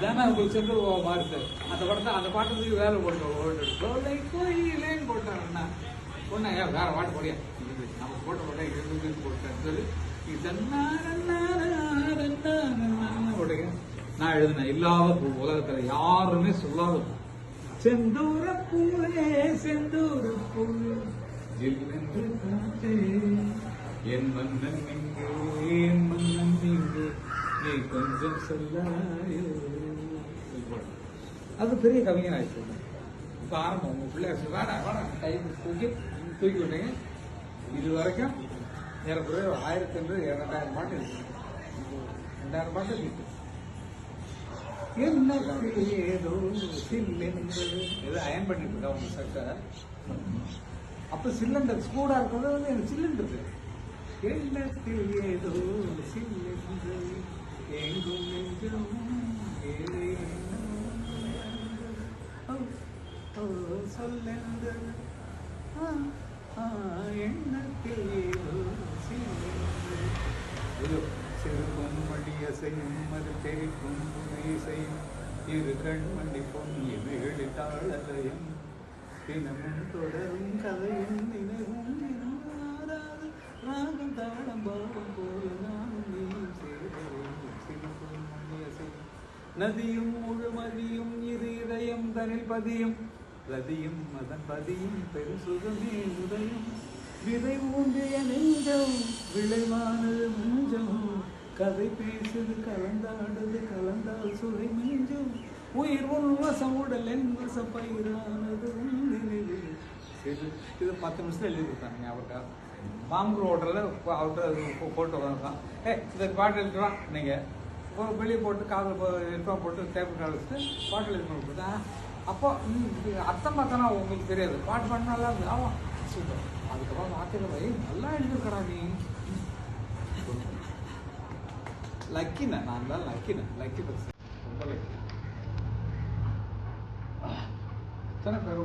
இதானே உங்களுக்கு சென்று மாறுது அந்த படத்தை அந்த பாட்டுக்கு வேலை போட்டு ஓட்டு கோயிலேன்னு போட்டாருன்னா. ஒன்றா ஏன் வேற பாட்டு போடியா நம்ம போட்ட போட்டா இருந்து இது போட்டேன்னு சொல்லி இதெல்லாம் போட்டுங்க நான் எழுதினேன் இல்லாத பூ உலகத்துல யாருமே சொல்லாத பூ. செந்தூர பூவே செந்தூர பூ என் மன்னன் என் மன்னன் எங்கே நீ கொஞ்சம் சொல்லாயோ அது பெரிய கவிஞர் ஆயிடுச்சு. இப்போ ஆரம்பம். உங்கள் பிள்ளை சொல்லி வேணா வேணா தூக்கி தூக்கி விட்டீங்க இது வரைக்கும் ஏறக்குறைய ஆயிரத்தி ஐநூறு இரண்டாயிரம் பாட்டு இருக்கு. ரெண்டாயிரம் பாட்டு இருக்கு. என்ன ஏதோ சில்லென்று. ஏதோ அயன் பண்ணிட்டு இருக்கா உங்க சட்டை அப்ப சிலிண்டர் சூடா இருக்கிறது வந்து எனக்கு சிலிண்டர் எண்ணத்தில் ஏதோ சில்லென்று. சொல்லென்று எண்ணத்தில் ஏதோ சில்லென்று ஐயோ, சிறுகும் மடிய செய்யும் அது தெரிக்கும் புனை செய்யும் இரு கண்மணி பொங்கி மிகழித்தாளயம் தினமும் தொடரும் கதையும் நினைவும் நதியும் முழுமதியும் இரு இதயம் தனில் பதியும். ரதியும் அதன் பதியும் பெருசுகமே உதயம். விதை ஊன்றிய நெஞ்சம் விளைவானது நெஞ்சம். கதை பேசுது கலந்தாடுது கலந்தால் சுவை மிஞ்சும். உயிர் உள்வசம் உடல் என் வச பயிரானது இது பத்து நிமிஷம் எழுதி கொடுத்தாங்க ஞாபகம் மாம்பூர் ஹோட்டலில் அவர்கிட்ட போட்டு வந்தான் ஏ இந்த பாட்டு எழுதுறான் நீங்கள் ஒரு வெளியே போட்டு காதில் ஹெட்ஃபோன் போட்டு தேப்பு கழிச்சு பாட்டில் இது பண்ணி கொடுத்தா அப்போ அர்த்தம் பார்த்தனா உங்களுக்கு தெரியாது. பாட்டு பாட்டு நல்லா இருந்தது. ஆமாம் சூப்பர். அதுக்கப்புறம் வார்த்தையில் வை நல்லா எழுதிருக்கடா நீ. லக்கிண்ண நான் தான் லக்கிண்ண லக்கி பர்சன் ரொம்ப லக்கி எத்தனை பேர்